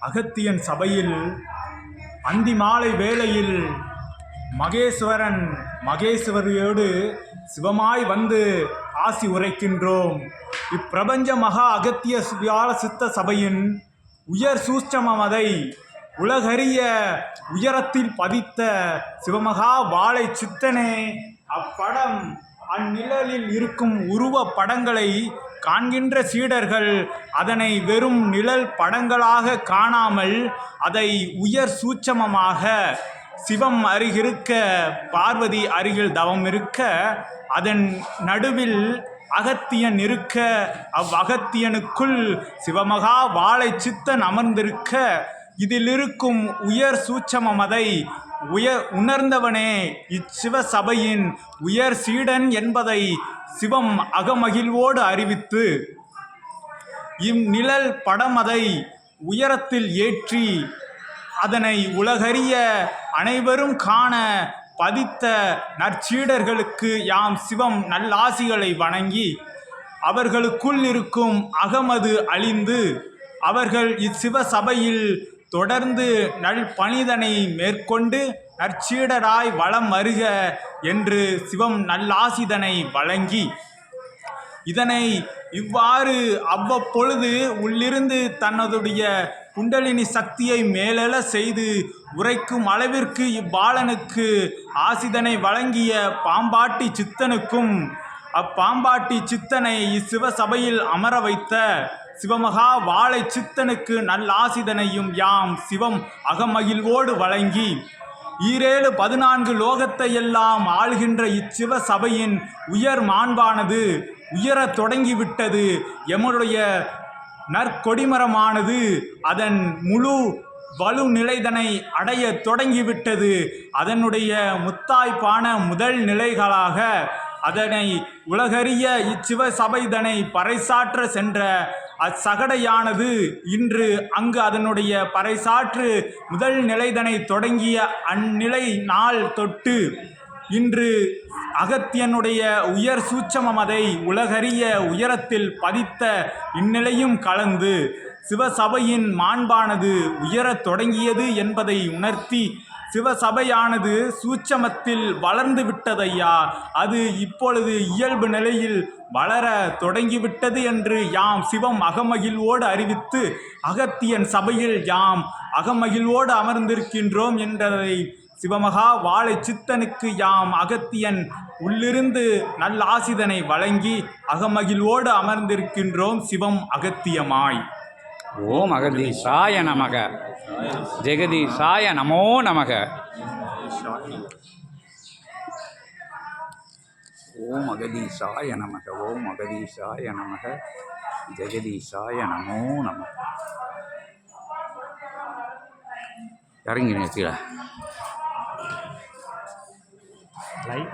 அகத்தியன் சபையில் அந்தி மாலை வேளையில் மகேஸ்வரன் மகேஸ்வரியோடு சிவமாய் வந்து ஆசி உரைக்கின்றோம். இப்பிரபஞ்ச மகா அகத்திய வியாழ சித்த சபையின் உயர் சூட்சமதை உலகறிய உயரத்தில் பதித்த சிவமகா வாழை சித்தனே அப்படம் அந்நிழலில் இருக்கும் உருவ படங்களை காண்கின்ற சீடர்கள் அதனை வெறும் நிழல் படங்களாக காணாமல் அதை உயர் சூட்சமமாக சிவம் அருகிருக்க பார்வதி அருகில் தவம் இருக்க அதன் நடுவில் அகத்தியன் இருக்க அவ்வகத்தியனுக்குள் சிவமகா வாழை சித்தன் அமர்ந்திருக்க இதிலிருக்கும் உயர் சூட்சமமதை உயர் உணர்ந்தவனே இச்சிவ சபையின் உயர் சீடன் என்பதை சிவம் அகமகிழ்வோடு அறிவித்து இந்நிழல் படமதை உயரத்தில் ஏற்றி அதனை உலகறிய அனைவரும் காண பதித்த நற்சீடர்களுக்கு யாம் சிவம் நல்லாசிகளை வணங்கி அவர்களுக்குள் இருக்கும் அகமது அழிந்து அவர்கள் இச்சிவ சபையில் தொடர்ந்து நல் பணிதனை மேற்கொண்டு நற்சீடராய் வளம் வருக என்று சிவம் நல்லாசிதனை வழங்கி இதனை இவ்வாறு அவ்வப்பொழுது உள்ளிருந்து தன்னதுடைய குண்டலினி சக்தியை மேலெழ செய்து உரைக்கும் அளவிற்கு இப்பாலனுக்கு ஆசிதனை வழங்கிய பாம்பாட்டி சித்தனுக்கும் அப்பாம்பாட்டி சித்தனை இச்சிவ சபையில் அமர வைத்த சிவமகா வாழை சித்தனுக்கு நல்லாசிதனையும் யாம் சிவம் அகமகிழ்வோடு வழங்கி ஈரேழு பதினான்கு லோகத்தை எல்லாம் ஆள்கின்ற இச்சிவ சபையின் உயர் மாண்பானது உயரத் தொடங்கிவிட்டது. எமனுடைய நற்கொடிமரமானது அதன் முழு வலு நிலைதனை அடைய தொடங்கிவிட்டது. அதனுடைய முத்தாய்ப்பான முதல் நிலைகளாக அதனை உலகறிய இச்சிவ சபைதனை பறைசாற்ற சென்ற அச்சகடையானது இன்று அங்கு அதனுடைய பறைசாற்று முதல் நிலைதனை தொடங்கிய அந்நிலை நாள் தொட்டு இன்று அகத்தியனுடைய உயர் சூட்சமதை உலகறிய உயரத்தில் பதித்த இந்நிலையும் கலந்து சிவசபையின் மாண்பானது உயரத் தொடங்கியது என்பதை உணர்த்தி சிவசபையானது சூட்சமத்தில் வளர்ந்து விட்டதையா? அது இப்பொழுது இயல்பு நிலையில் வளர தொடங்கிவிட்டது என்று யாம் சிவம் அகமகிழ்வோடு அறிவித்து அகத்தியன் சபையில் யாம் அகமகிழ்வோடு அமர்ந்திருக்கின்றோம் என்றதை சிவமகா வாழை சித்தனுக்கு யாம் அகத்தியன் உள்ளிருந்து நல்ல ஆசிதனை வழங்கி அகமகிழ்வோடு அமர்ந்திருக்கின்றோம் சிவம் அகத்தியமாய். ஓம் அகதீசாய நமக. ஜெகதீசாய நமோ நமக. ஓம் அகதீசாய நமக. ஓம் அகதீசாய நமக. ஜெகதீசாய நமோ நமக. இறங்கி நிறுத்திடா. like